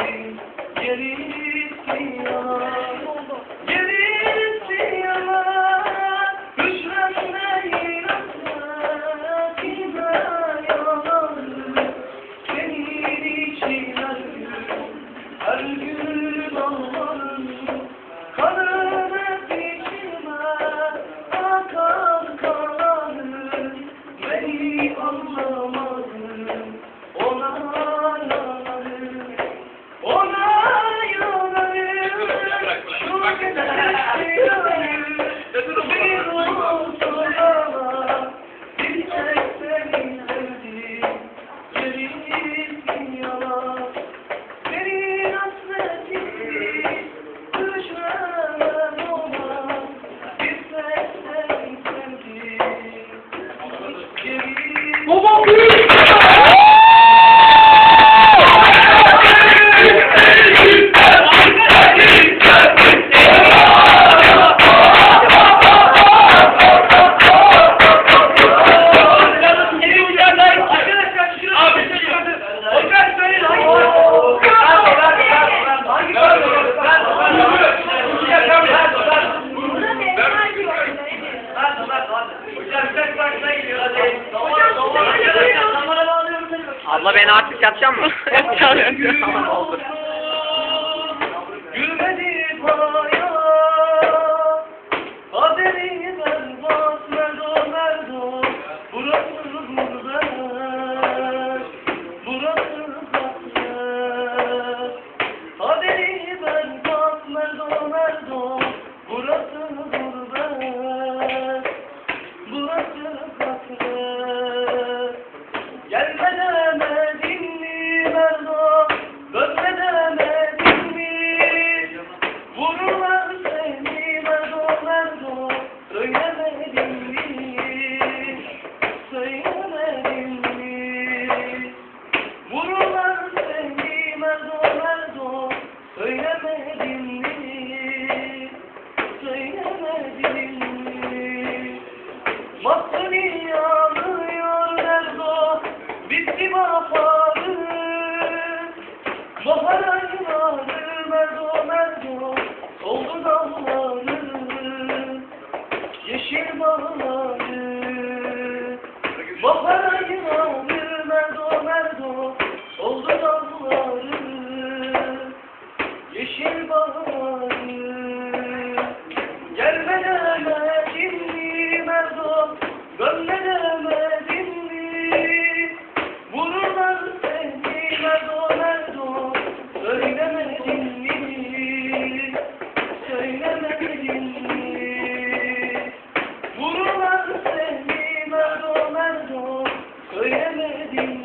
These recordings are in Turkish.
Thank you. Yapacak mı? Yapacağım. Oldu. Bahar ayları Merdo Merdo Soldu dalları Yeşil bağları Bahar ayları Merdo Soldu dalları Yeşil bağları Yeah, baby.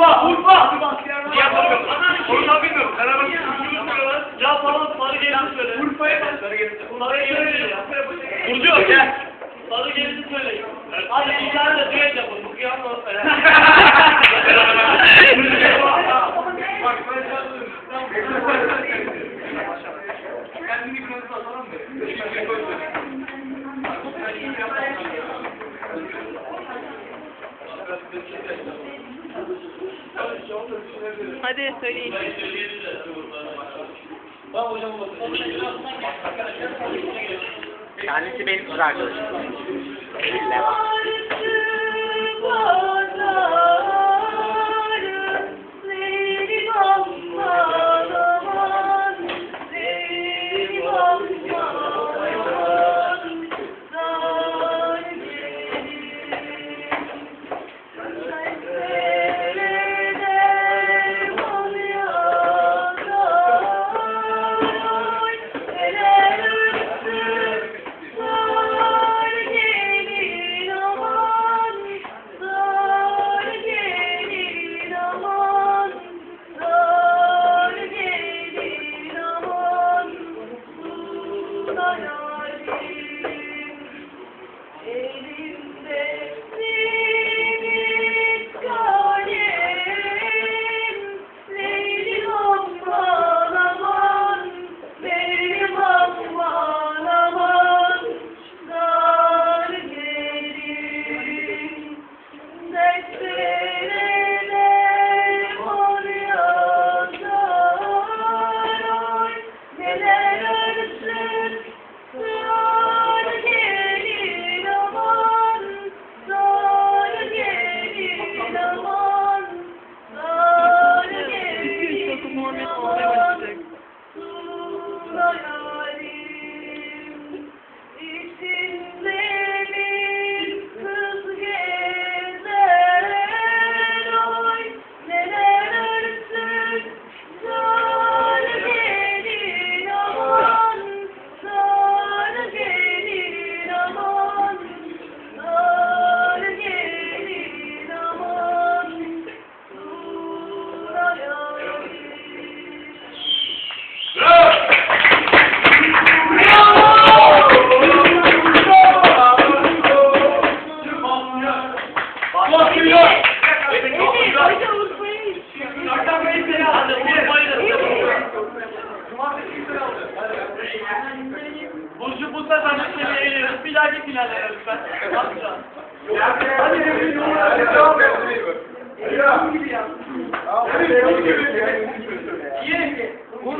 Urfa, Urfa. Niye yapamıyorum? Onu bilmiyorum. Karar Ya falan sarı gelin söyle. Urfa'ya bak. Sarı gelin. Sarı gelin ya. Burcu gel. Sarı gelin söyle. Hadi bir tane de düet yapın. Bu kıyam da. Hadi söyleyin. Kendisi benim kız arkadaşım. Thank sefer bu seviyeye geliriz. Bir dahaki finallere lütfen. Atacağız. Hadi bir yol Gibi ya. Yiyin. Vur.